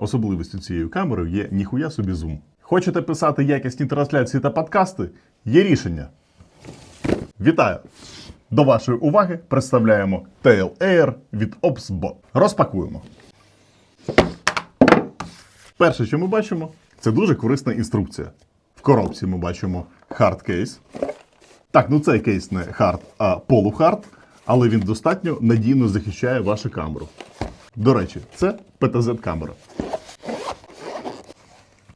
Особливістю цієї камери є ніхуя собі зум. Хочете писати якісні трансляції та подкасти? Є рішення. Вітаю! До вашої уваги представляємо Tail Air від OpsBot. Розпакуємо. Перше, що ми бачимо, це дуже корисна інструкція. В коробці ми бачимо hard кейс. Так, ну цей кейс не hard, а полухард, але він достатньо надійно захищає вашу камеру. До речі, це PTZ-камера.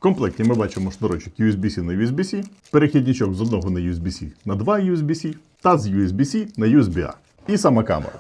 Комплекті ми бачимо шнурочок USB-C на USB-C, перехідничок з одного на USB-C на два USB-C та з USB-C на USB-A. І сама камера.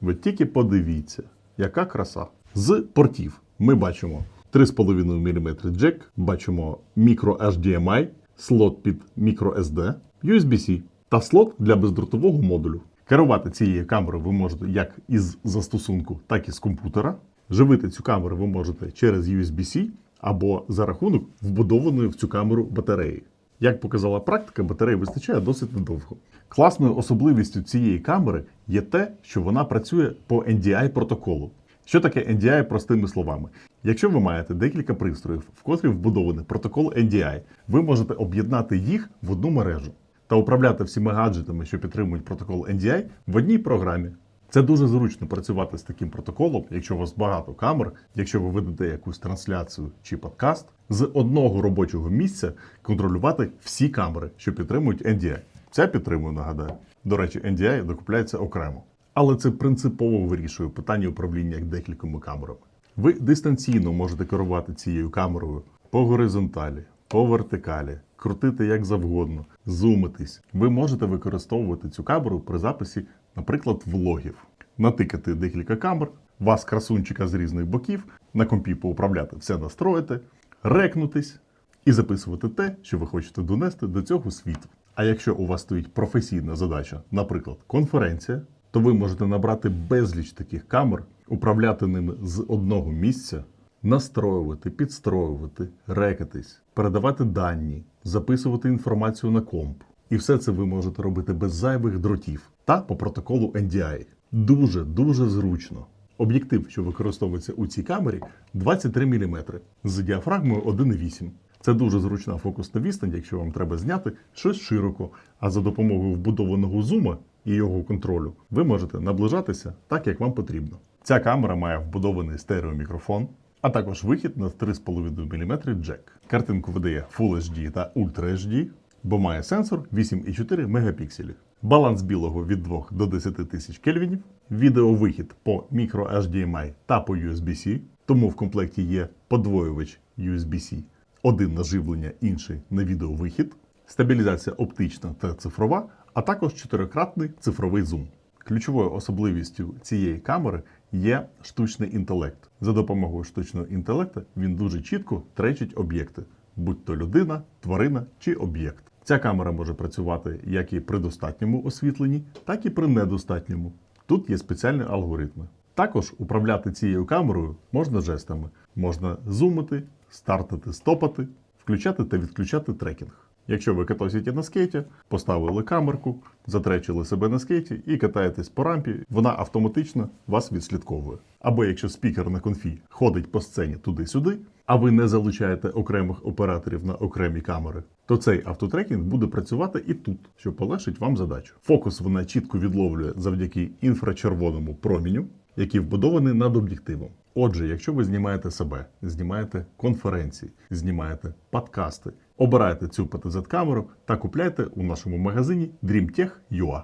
Ви тільки подивіться, яка краса. З портів ми бачимо 3,5 мм джек, бачимо мікро HDMI, слот під microSD, USB-C та слот для бездротового модулю. Керувати цією камерою ви можете як із застосунку, так і з комп'ютера. Живити цю камеру ви можете через USB-C або за рахунок вбудованої в цю камеру батареї. Як показала практика, батареї вистачає досить недовго. Класною особливістю цієї камери є те, що вона працює по NDI протоколу. Що таке NDI простими словами? Якщо ви маєте декілька пристроїв, в котрі вбудований протокол NDI, ви можете об'єднати їх в одну мережу та управляти всіма гаджетами, що підтримують протокол NDI, в одній програмі. Це дуже зручно працювати з таким протоколом, якщо у вас багато камер, якщо ви ведете якусь трансляцію чи подкаст, з одного робочого місця контролювати всі камери, що підтримують NDI. Ця підтримує, нагадаю. До речі, NDI докупляється окремо. Але це принципово вирішує питання управління декількома камерами. Ви дистанційно можете керувати цією камерою по горизонталі, по вертикалі, крутити як завгодно, зумитись. Ви можете використовувати цю камеру при записі, наприклад, влогів, натикати декілька камер, вас красунчика з різних боків, на компі поуправляти все настроїти, рекнутись і записувати те, що ви хочете донести до цього світу. А якщо у вас стоїть професійна задача, наприклад, конференція, то ви можете набрати безліч таких камер, управляти ними з одного місця, настроювати, підстроювати, рекатись, передавати дані, записувати інформацію на комп. І все це ви можете робити без зайвих дротів та по протоколу NDI. Дуже дуже зручно. Об'єктив, що використовується у цій камері, 23 мм з діафрагмою 1,8. Це дуже зручна фокусна відстань, якщо вам треба зняти щось широко, а за допомогою вбудованого зума і його контролю ви можете наближатися так, як вам потрібно. Ця камера має вбудований стереомікрофон, а також вихід на 3,5 мм джек. Картинку видає Full HD та Ultra HD, бо має сенсор 8,4 мегапікселів. Баланс білого від 2 до 10 тисяч кельвінів, відеовихід по мікро HDMI та по USB-C, тому в комплекті є подвоювач USB-C, один на живлення, інший на відеовихід, стабілізація оптична та цифрова, а також чотирикратний цифровий зум. Ключовою особливістю цієї камери є штучний інтелект. За допомогою штучного інтелекту він дуже чітко тречить об'єкти, будь то людина, тварина чи об'єкт. Ця камера може працювати як і при достатньому освітленні, так і при недостатньому. Тут є спеціальні алгоритми. Також управляти цією камерою можна жестами. Можна зумити, стартити, стопати, включати та відключати трекінг. Якщо ви катаєте на скейті, поставили камерку, затречили себе на скейті і катаєтесь по рампі, вона автоматично вас відслідковує. Або якщо спікер на конфі ходить по сцені туди-сюди, а ви не залучаєте окремих операторів на окремі камери, то цей автотрекінг буде працювати і тут, що полегшить вам задачу. Фокус вона чітко відловлює завдяки інфрачервоному проміню, який вбудований над об'єктивом. Отже, якщо ви знімаєте себе, знімаєте конференції, знімаєте подкасти, обирайте цю PTZ-камеру та купляйте у нашому магазині DreamTech.ua.